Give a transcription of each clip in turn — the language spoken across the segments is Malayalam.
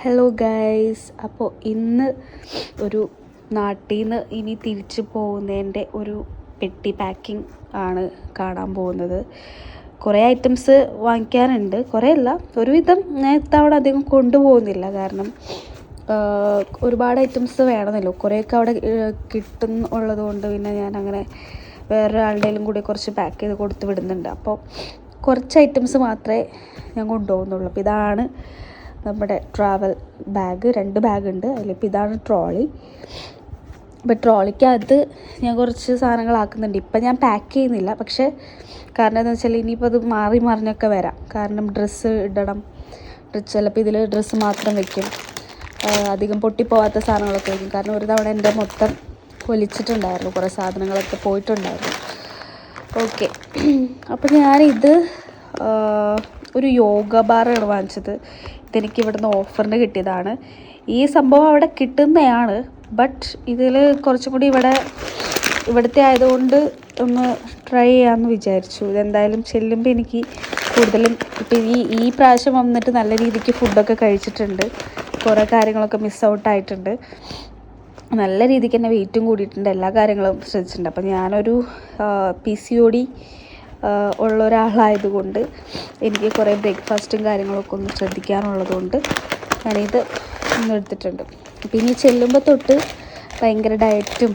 ഹലോ ഗൈസ് അപ്പോൾ ഇന്ന് ഒരു നാട്ടിൽ നിന്ന് ഇനി തിരിച്ചു പോകുന്നതിന്റെ ഒരു പെട്ടി പാക്കിംഗ് ആണ് കാണാൻ പോകുന്നത്. കുറേ ഐറ്റംസ് വാങ്ങിക്കാനുണ്ട്. കുറേ അല്ല ഒരുവിധം ഞാൻ ഇത്തവണ അധികം കൊണ്ടുപോകുന്നില്ല. കാരണം ഒരുപാട് ഐറ്റംസ് വേണമെന്നല്ലോ. കുറേയൊക്കെ അവിടെ ഏഹ്, കിട്ടും ഉള്ളത് കൊണ്ട് പിന്നെ ഞാൻ അങ്ങനെ വേറൊരാളുടെയും കൂടി കുറച്ച് പാക്ക് ചെയ്ത് കൊടുത്ത് വിടുന്നുണ്ട്. അപ്പോൾ കുറച്ച് ഐറ്റംസ് മാത്രമേ ഞാൻ കൊണ്ടുപോകുന്നുള്ളൂ. അപ്പോൾ ഇതാണ് നമ്മുടെ ട്രാവൽ ബാഗ് രണ്ട് ബാഗുണ്ട് അതിലിപ്പോൾ ഇതാണ് ട്രോളി അപ്പോൾ ട്രോളിക്കകത്ത് ഞാൻ കുറച്ച് സാധനങ്ങളാക്കുന്നുണ്ട് ഇപ്പം ഞാൻ പാക്ക് ചെയ്യുന്നില്ല. പക്ഷേ കാരണം എന്താണെന്ന് വെച്ചാൽ ഇനിയിപ്പോൾ അത് മാറി മറിഞ്ഞൊക്കെ വരാം. കാരണം ഡ്രസ്സ് ഇടണം. ചിലപ്പോൾ ഇതിൽ ഡ്രസ്സ് മാത്രം വെക്കും. അധികം പൊട്ടിപ്പോവാത്ത സാധനങ്ങളൊക്കെ വയ്ക്കും കാരണം ഒരു തവണ എന്റെ മൊത്തം ഒലിച്ചിട്ടുണ്ടായിരുന്നു കുറേ സാധനങ്ങളൊക്കെ പോയിട്ടുണ്ടായിരുന്നു. ഓക്കെ. അപ്പോൾ ഞാനിത് ഒരു യോഗ ബാറാണ് വാങ്ങിച്ചത്. ഇതെനിക്ക് ഇവിടുന്ന് ഓഫറിന് കിട്ടിയതാണ്. ഈ സംഭവം അവിടെ കിട്ടുന്നതാണ് ബട്ട് ഇതിൽ കുറച്ചും കൂടി ഇവിടെ ഇവിടുത്തെ ആയതുകൊണ്ട് ഒന്ന് ട്രൈ ചെയ്യാമെന്ന് വിചാരിച്ചു. ഇതെന്തായാലും ചെല്ലുമ്പോൾ എനിക്ക് കൂടുതലും ഇപ്പം ഈ ഈ പ്രാവശ്യം വന്നിട്ട് നല്ല രീതിക്ക് ഫുഡൊക്കെ കഴിച്ചിട്ടുണ്ട്. കുറേ കാര്യങ്ങളൊക്കെ മിസ് ഔട്ട് ആയിട്ടുണ്ട്. നല്ല രീതിക്ക് തന്നെ വെയിറ്റും കൂടിയിട്ടുണ്ട്. എല്ലാ കാര്യങ്ങളും ശ്രദ്ധിച്ചിട്ടുണ്ട്. അപ്പം ഞാനൊരു പി സി ഒ ഡി ഉള്ള ഒരാളായതുകൊണ്ട് എനിക്ക് കുറേ ബ്രേക്ക്ഫാസ്റ്റും കാര്യങ്ങളൊക്കെ ഒന്ന് ശ്രദ്ധിക്കാനുള്ളത് കൊണ്ട് ഞാനിത് എടുത്തിട്ടുണ്ട്. പിന്നെ ചെല്ലുമ്പോൾ തൊട്ട് ഭയങ്കര ഡയറ്റും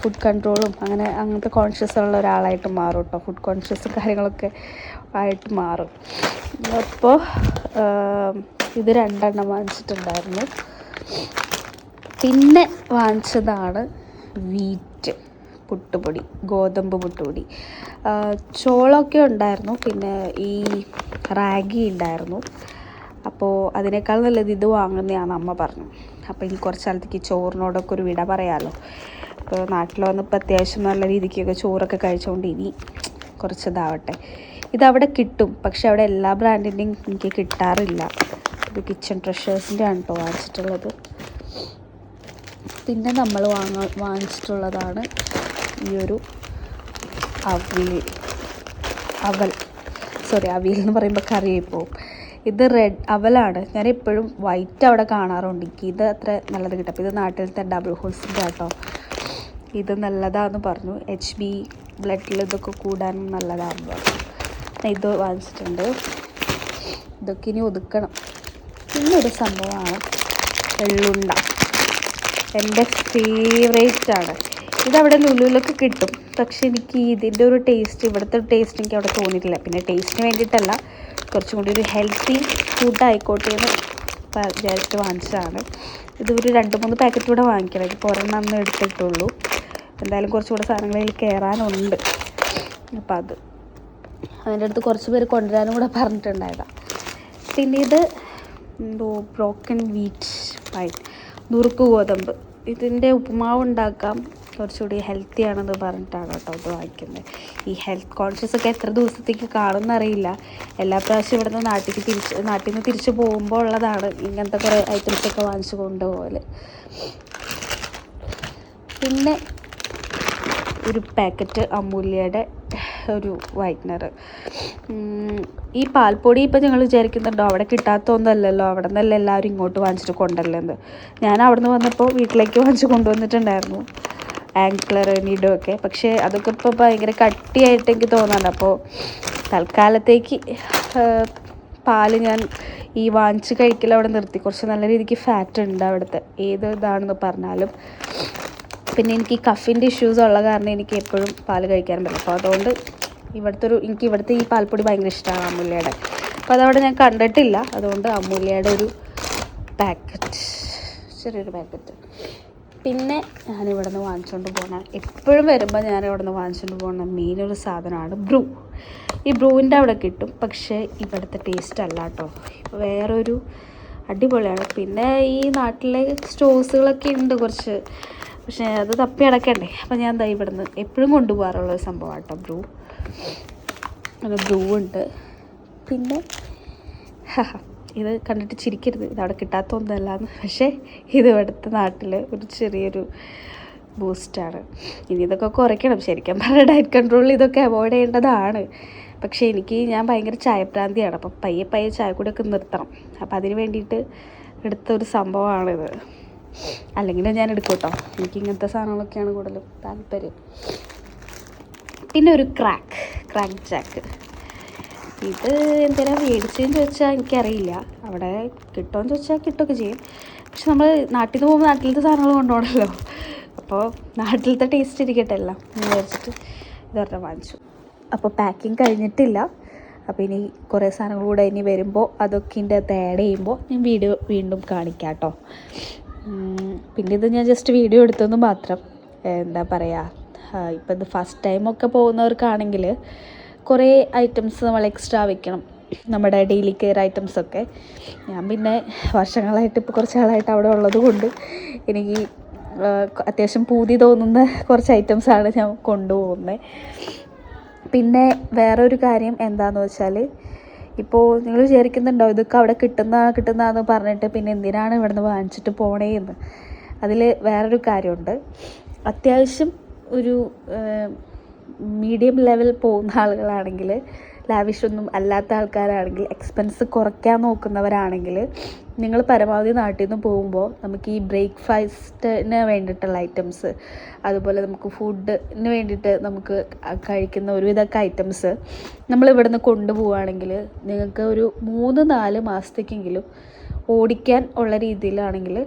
ഫുഡ് കൺട്രോളും അങ്ങനെ അങ്ങനത്തെ കോൺഷ്യസ് ഉള്ള ഒരാളായിട്ട് മാറും കേട്ടോ ഫുഡ് കോൺഷ്യസും കാര്യങ്ങളൊക്കെ ആയിട്ട് മാറും. അപ്പോൾ ഇത് രണ്ടെണ്ണം വാങ്ങിച്ചിട്ടുണ്ടായിരുന്നു. പിന്നെ വാങ്ങിച്ചതാണ് വീറ്റ്. പുട്ടുപൊടി ഗോതമ്പ് പുട്ടുപൊടി. ചോളമൊക്കെ ഉണ്ടായിരുന്നു പിന്നെ ഈ റാഗി ഉണ്ടായിരുന്നു. അപ്പോൾ അതിനേക്കാൾ നല്ലത് ഇത് വാങ്ങുന്നതാണ് അമ്മ പറഞ്ഞു. അപ്പോൾ ഇനി കുറച്ച് കാലത്തേക്ക് ചോറിനോടൊക്കെ ഒരു വിട പറയാമല്ലോ ഇപ്പോൾ നാട്ടിൽ വന്നപ്പോൾ അത്യാവശ്യം നല്ല രീതിക്കൊക്കെ ചോറൊക്കെ കഴിച്ചുകൊണ്ട് ഇനി കുറച്ച് ഇതാവട്ടെ. ഇതവിടെ കിട്ടും പക്ഷെ അവിടെ എല്ലാ ബ്രാൻഡിന്റെയും എനിക്ക് കിട്ടാറില്ല. ഇത് കിച്ചൺ ട്രഷേഴ്സിന്റെ ആണ് കേട്ടോ വാങ്ങിച്ചിട്ടുള്ളത്. പിന്നെ നമ്മൾ വാങ്ങ വാങ്ങിച്ചിട്ടുള്ളതാണ് ഈ ഒരു അവിൽ അവൽ സോറി അവിൽ എന്ന് പറയുമ്പോൾ കറിയായി പോകും ഇത് റെഡ് അവലാണ്. ഞാൻ എപ്പോഴും വൈറ്റ് അവിടെ കാണാറുണ്ട്. എനിക്ക് ഇത് അത്ര നല്ലത് കിട്ടും. അപ്പോൾ ഇത് നാട്ടിലത്തെ ഡബിൾ ഹോൾസിന്റെ കേട്ടോ ഇത് നല്ലതാന്ന് പറഞ്ഞു. എച്ച് ബി ബ്ലഡിൽ ഇതൊക്കെ കൂടാനും നല്ലതാണെന്ന് പറഞ്ഞു. ഇത് വാങ്ങിച്ചിട്ടുണ്ട്. ഇതൊക്കെ ഇനി ഒതുക്കണം. പിന്നൊരു സംഭവമാണ് വെള്ളുണ്ട. എന്റെ ആണ്. ഇതവിടെ ലുലുവിലൊക്കെ കിട്ടും. പക്ഷെ എനിക്ക് ഇതിന്റെ ഒരു ടേസ്റ്റ് ഇവിടുത്തെ ടേസ്റ്റ് എനിക്ക് അവിടെ തോന്നിയിട്ടില്ല. പിന്നെ ടേസ്റ്റിന് വേണ്ടിയിട്ടല്ല കുറച്ചും കൂടി ഒരു ഹെൽത്തി ഫുഡ് ആയിക്കോട്ടെ എന്ന് വിചാരിച്ചിട്ട് വാങ്ങിച്ചതാണ്. ഒരു രണ്ട് മൂന്ന് പാക്കറ്റ് കൂടെ വാങ്ങിക്കണം. ഇപ്പോൾ ഒരെണ്ണം അന്ന് എടുത്തിട്ടുള്ളൂ. എന്തായാലും കുറച്ചുകൂടെ സാധനങ്ങളിൽ കയറാനുണ്ട് അപ്പം അത്. അതിന്റെ അടുത്ത് കുറച്ച് പേര് കൊണ്ടുവരാനും കൂടെ പറഞ്ഞിട്ടുണ്ടായതാണ് പിന്നെ ഇത് എന്തോ ബ്രോക്കൺ വീറ്റ് പൈ നുറുക്ക് ഗോതമ്പ്. ഇതിന്റെ ഉപ്പുമാവ് ഉണ്ടാക്കാം. കുറച്ചുകൂടി ഹെൽത്തി ആണെന്ന് പറഞ്ഞിട്ടാണ് കേട്ടോ ഇത് വാങ്ങിക്കുന്നത്. ഈ ഹെൽത്ത് കോൺഷ്യസ് ഒക്കെ എത്ര ദിവസത്തേക്ക് കാണുമെന്ന് അറിയില്ല എല്ലാ പ്രാവശ്യം ഇവിടുന്ന് നാട്ടിലേക്ക് തിരിച്ച് നാട്ടിൽ നിന്ന് തിരിച്ച് പോകുമ്പോൾ ഉള്ളതാണ് ഇങ്ങനത്തെ കുറേ ഐറ്റംസ് ഒക്കെ വാങ്ങിച്ചു കൊണ്ടുപോകൽ പിന്നെ ഒരു പാക്കറ്റ് അമൂല്യയുടെ ഒരു വൈറ്റ്നർ ഈ പാൽപ്പൊടി ഇപ്പം ഞങ്ങൾ വിചാരിക്കുന്നുണ്ടോ അവിടെ കിട്ടാത്തൊന്നല്ലല്ലോ അവിടെ നിന്നല്ല എല്ലാവരും ഇങ്ങോട്ട് വാങ്ങിച്ചിട്ട് കൊണ്ടല്ലെന്ന് ഞാൻ അവിടെ നിന്ന് വന്നപ്പോൾ വീട്ടിലേക്ക് വാങ്ങിച്ച് കൊണ്ടുവന്നിട്ടുണ്ടായിരുന്നു. ആങ്ക്ലർ നിഡോ ഒക്കെ. പക്ഷേ അതൊക്കെ ഇപ്പോൾ ഭയങ്കര കട്ടിയായിട്ട് എനിക്ക് തോന്നുന്നുണ്ട് അപ്പോൾ തൽക്കാലത്തേക്ക് പാൽ ഞാൻ ഈ വാങ്ങിച്ച് കഴിക്കൽ അവിടെ നിർത്തി. കുറച്ച് നല്ല രീതിക്ക് ഫാറ്റ് ഉണ്ട് അവിടുത്തെ. ഏത് ഇതാണെന്ന് പറഞ്ഞാലും. പിന്നെ എനിക്ക് കഫിന്റെ ഇഷ്യൂസ് ഉള്ള കാരണം എനിക്ക് എപ്പോഴും പാൽ കഴിക്കാൻ പറ്റില്ല. അപ്പോൾ അതുകൊണ്ട് ഇവിടുത്തെ ഒരു എനിക്ക് ഇവിടുത്തെ ഈ പാൽപ്പൊടി ഭയങ്കര ഇഷ്ടമാണ് അമൂല്യയുടെ. അപ്പോൾ അതവിടെ ഞാൻ കണ്ടിട്ടില്ല. അതുകൊണ്ട് അമൂല്യയുടെ ഒരു പാക്കറ്റ് ചെറിയൊരു പാക്കറ്റ് പിന്നെ ഞാൻ ഇവിടെ നിന്ന് വാങ്ങിച്ചുകൊണ്ട് പോകണ എപ്പോഴും വരുമ്പോൾ ഞാൻ ഇവിടെ നിന്ന് വാങ്ങിച്ചുകൊണ്ട് പോകുന്ന ഒരു സാധനമാണ് ബ്രൂ ഈ ബ്രൂവിന്റെ അവിടെ കിട്ടും. പക്ഷേ ഇവിടുത്തെ ടേസ്റ്റ് അല്ല കേട്ടോ വേറൊരു അടിപൊളിയാണ്. പിന്നെ ഈ നാട്ടിലെ സ്റ്റോഴ്സുകളൊക്കെ ഉണ്ട് കുറച്ച്. പക്ഷേ അത് തപ്പി അടക്കണ്ടേ അപ്പം ഞാൻ എന്താ ഇവിടുന്ന് എപ്പോഴും കൊണ്ടുപോകാറുള്ള ഒരു സംഭവമാണ് കേട്ടോ ബ്രൂ അങ്ങനെ ബ്രൂ ഉണ്ട്. പിന്നെ ഇത് കണ്ടിട്ട് ചിരിക്കരുത്. ഇത് അവിടെ കിട്ടാത്ത ഒന്നല്ല പക്ഷേ ഇത് ഇവിടുത്തെ നാട്ടിൽ ഒരു ചെറിയൊരു ബൂസ്റ്റാണ് ഇനി ഇതൊക്കെ കുറയ്ക്കണം. ശരിക്കും പറഞ്ഞാൽ ഡയറ്റ് കൺട്രോളിൽ ഇതൊക്കെ അവോയ്ഡ് ചെയ്യേണ്ടതാണ്. പക്ഷേ എനിക്ക് ഞാൻ ഭയങ്കര ചായപ്രാന്തിയാണ് അപ്പം പയ്യെ പയ്യെ ചായ കൂടെയൊക്കെ നിർത്തണം. അപ്പം അതിന് വേണ്ടിയിട്ട് എടുത്ത ഒരു സംഭവമാണിത് അല്ലെങ്കിൽ ഞാൻ എടുക്കും കേട്ടോ എനിക്ക് ഇങ്ങനത്തെ സാധനങ്ങളൊക്കെയാണ് കൂടുതലും താല്പര്യം. പിന്നെ ഒരു ക്രാക്ക് ക്രാക്ക് ജാക്ക് ഇത് എന്തിനാ മേടിച്ചതെന്ന് ചോദിച്ചാൽ എനിക്കറിയില്ല. അവിടെ കിട്ടുമെന്ന് ചോദിച്ചാൽ കിട്ടുകയൊക്കെ ചെയ്യും. പക്ഷെ നമ്മൾ നാട്ടിൽ നിന്ന് പോകുമ്പോൾ നാട്ടിലത്തെ സാധനങ്ങൾ കൊണ്ടുപോകണമല്ലോ അപ്പോൾ നാട്ടിലത്തെ ടേസ്റ്റ് ഇരിക്കട്ടെ എല്ലാം. എന്ന് വിചാരിച്ചിട്ട് ഇതൊരെണ്ണം വാങ്ങിച്ചു. അപ്പോൾ പാക്കിങ് കഴിഞ്ഞിട്ടില്ല. അപ്പോൾ ഇനി കുറേ സാധനങ്ങൾ കൂടെ ഇനി വരുമ്പോൾ അതൊക്കെ എന്റെ ആഡ് ചെയ്യുമ്പോൾ ഞാൻ വീഡിയോ വീണ്ടും കാണിക്കാം കേട്ടോ പിന്നെ ഇത് ഞാൻ ജസ്റ്റ് വീഡിയോ എടുത്തെന്ന് മാത്രം എന്താ പറയുക ഇപ്പം ഇത് ഫസ്റ്റ് ടൈമൊക്കെ പോകുന്നവർക്കാണെങ്കിൽ കുറേ ഐറ്റംസ് നമ്മൾ എക്സ്ട്രാ വെക്കണം. നമ്മുടെ ഡെയിലി കെയർ ഐറ്റംസൊക്കെ ഞാൻ പിന്നെ വർഷങ്ങളായിട്ട് ഇപ്പോൾ കുറച്ച് നാളായിട്ട് അവിടെ ഉള്ളത് കൊണ്ട് എനിക്ക് അത്യാവശ്യം പൂതി തോന്നുന്ന കുറച്ച് ഐറ്റംസാണ് ഞാൻ കൊണ്ടുപോകുന്നത് പിന്നെ വേറൊരു കാര്യം എന്താണെന്ന് വെച്ചാൽ ഇപ്പോൾ നിങ്ങൾ വിചാരിക്കുന്നുണ്ടോ ഇതൊക്കെ അവിടെ കിട്ടുന്ന കിട്ടുന്നതെന്ന് പറഞ്ഞിട്ട് പിന്നെ എന്തിനാണ് ഇവിടുന്ന് വാങ്ങിച്ചിട്ട് പോണേന്ന് അതിൽ വേറൊരു കാര്യമുണ്ട്. അത്യാവശ്യം ഒരു മീഡിയം ലെവൽ പോകുന്ന ആളുകളാണെങ്കിൽ ലാവിഷൊന്നും അല്ലാത്ത ആൾക്കാരാണെങ്കിൽ എക്സ്പെൻസ് കുറയ്ക്കാൻ നോക്കുന്നവരാണെങ്കിൽ നിങ്ങൾ പരമാവധി നാട്ടിൽ നിന്ന് പോകുമ്പോൾ നമുക്ക് ഈ ബ്രേക്ക്ഫാസ്റ്റിന് വേണ്ടിയിട്ടുള്ള ഐറ്റംസ് അതുപോലെ നമുക്ക് ഫുഡിന് വേണ്ടിയിട്ട് നമുക്ക് കഴിക്കുന്ന ഒരുവിധമൊക്കെ ഐറ്റംസ് നമ്മൾ ഇവിടെ നിന്ന് കൊണ്ടുപോവുകയാണെങ്കിൽ നിങ്ങൾക്ക് ഒരു മൂന്ന് നാല് മാസത്തേക്കെങ്കിലും ഓടിക്കാൻ ഉള്ള രീതിയിലാണെങ്കിൽ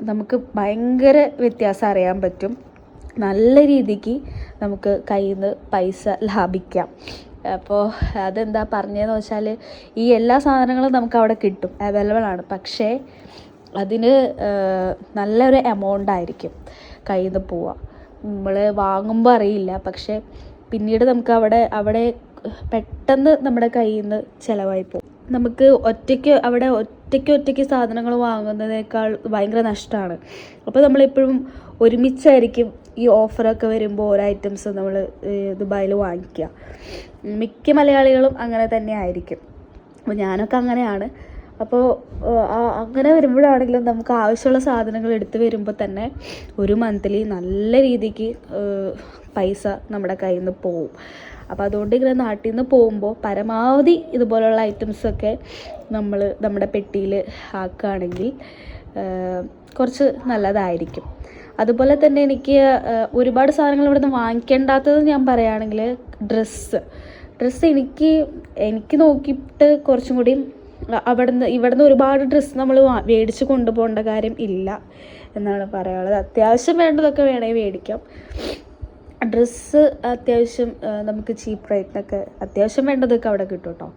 നമുക്ക് ഭയങ്കര വ്യത്യാസം അറിയാൻ പറ്റും. നല്ല രീതിക്ക് നമുക്ക് കയ്യിൽ നിന്ന് പൈസ ലാഭിക്കാം. അപ്പോൾ അതെന്താ പറഞ്ഞതെന്ന് വെച്ചാൽ ഈ എല്ലാ സാധനങ്ങളും നമുക്ക് അവിടെ കിട്ടും അവൈലബിൾ ആണ്. പക്ഷേ അതിന് നല്ലൊരു എമൗണ്ട് ആയിരിക്കും കയ്യിൽ നിന്ന് പോവുക. നമ്മൾ വാങ്ങുമ്പോൾ അറിയില്ല. പക്ഷേ പിന്നീട് നമുക്ക് അവിടെ അവിടെ പെട്ടെന്ന് നമ്മുടെ കയ്യിൽ നിന്ന് ചിലവായി പോകും. നമുക്ക് ഒറ്റയ്ക്ക് അവിടെ ഒറ്റയ്ക്ക് ഒറ്റയ്ക്ക് സാധനങ്ങൾ വാങ്ങുന്നതിനേക്കാൾ ഭയങ്കര നഷ്ടമാണ്. അപ്പോൾ നമ്മളെപ്പോഴും ഒരുമിച്ചായിരിക്കും ഈ ഓഫറൊക്കെ വരുമ്പോൾ ഓരോ ഐറ്റംസ് നമ്മൾ ദുബായിൽ വാങ്ങിക്കുക. മിക്ക മലയാളികളും അങ്ങനെ തന്നെ ആയിരിക്കും. അപ്പോൾ ഞാനൊക്കെ അങ്ങനെയാണ്. അപ്പോൾ അങ്ങനെ വരുമ്പോഴാണെങ്കിലും നമുക്ക് ആവശ്യമുള്ള സാധനങ്ങൾ എടുത്തു വരുമ്പോൾ തന്നെ ഒരു മന്ത്ലി നല്ല രീതിക്ക് പൈസ നമ്മുടെ കയ്യിൽ നിന്ന് പോവും. അപ്പോൾ അതുകൊണ്ട് ഇങ്ങനെ നാട്ടിൽ നിന്ന് പോകുമ്പോൾ പരമാവധി ഇതുപോലുള്ള ഐറ്റംസൊക്കെ നമ്മൾ നമ്മുടെ പെട്ടിയിൽ ആക്കുകയാണെങ്കിൽ കുറച്ച് നല്ലതായിരിക്കും. അതുപോലെ തന്നെ എനിക്ക് ഒരുപാട് സാധനങ്ങൾ ഇവിടുന്ന് വാങ്ങിക്കേണ്ടാത്തത് ഞാൻ പറയുകയാണെങ്കിൽ ഡ്രസ്സ്. ഡ്രസ്സ് എനിക്ക് എനിക്ക് നോക്കിയിട്ട് കുറച്ചും കൂടി അവിടുന്ന് ഇവിടുന്ന് ഒരുപാട് ഡ്രസ്സ് നമ്മൾ മേടിച്ച് കൊണ്ടുപോകേണ്ട കാര്യം ഇല്ല എന്നാണ് പറയാനുള്ളത്. അത്യാവശ്യം വേണ്ടതൊക്കെ വേണമെങ്കിൽ മേടിക്കാം. ഡ്രസ്സ് അത്യാവശ്യം നമുക്ക് ചീപ്പ് റേറ്റിനൊക്കെ അത്യാവശ്യം വേണ്ടതൊക്കെ അവിടെ കിട്ടും കേട്ടോ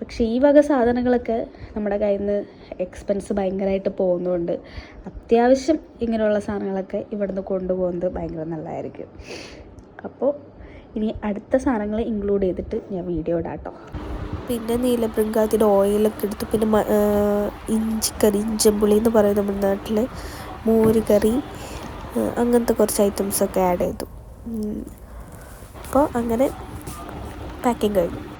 പക്ഷേ ഈ വക സാധനങ്ങളൊക്കെ നമ്മുടെ കയ്യിൽ നിന്ന് എക്സ്പെൻസ് ഭയങ്കരമായിട്ട് പോകുന്നതുകൊണ്ട് അത്യാവശ്യം ഇങ്ങനെയുള്ള സാധനങ്ങളൊക്കെ ഇവിടുന്ന് കൊണ്ടുപോകുന്നത് ഭയങ്കര നല്ലതായിരിക്കും. അപ്പോൾ ഇനി അടുത്ത സാധനങ്ങൾ ഇൻക്ലൂഡ് ചെയ്തിട്ട് ഞാൻ വീഡിയോ ഇടാം കേട്ടോ പിന്നെ നീലബൃങ്കാതിന്റെ ഓയിലൊക്കെ എടുത്ത് പിന്നെ ഇഞ്ചിക്കറി ഇഞ്ചമ്പുളി എന്ന് പറയും നമ്മുടെ നാട്ടിൽ മോര് കറി ആ, അങ്ങനത്തെ കുറച്ച് ഐറ്റംസൊക്കെ ആഡ് ചെയ്തു. അപ്പോൾ അങ്ങനെ പാക്കിങ് കഴിഞ്ഞു.